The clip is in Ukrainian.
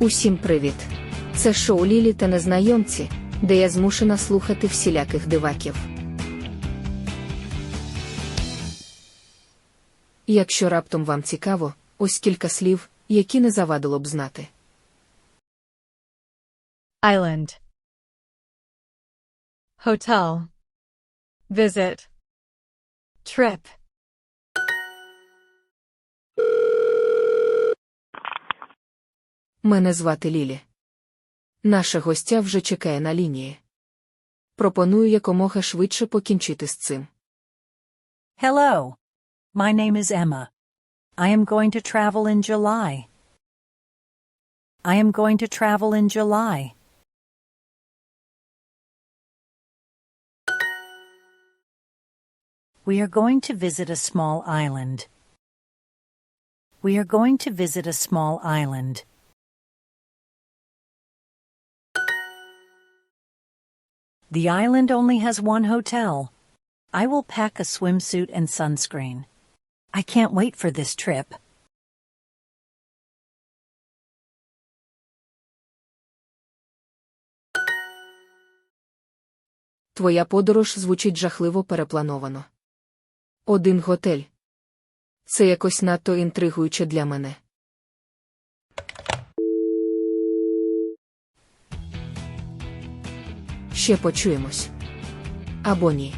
Усім привіт! Це шоу Лілі та незнайомці, де я змушена слухати всіляких диваків. Якщо раптом вам цікаво, ось кілька слів, які не завадило б знати. Island. Hotel. Visit. Trip. Мене звати Лілі. Наша гостя вже чекає на лінії. Пропоную якомога швидше покінчити з цим. Hello. My name is Emma. I am going to travel in July. I am going to travel in July. We are going to visit a small island. We are going to visit a small island. The island only has one hotel. I will pack a swimsuit and sunscreen. I can't wait for this trip. Твоя подорож звучить жахливо переплановано. Один готель. Це якось надто інтригуюче для мене. Ще почуємось. Або ні.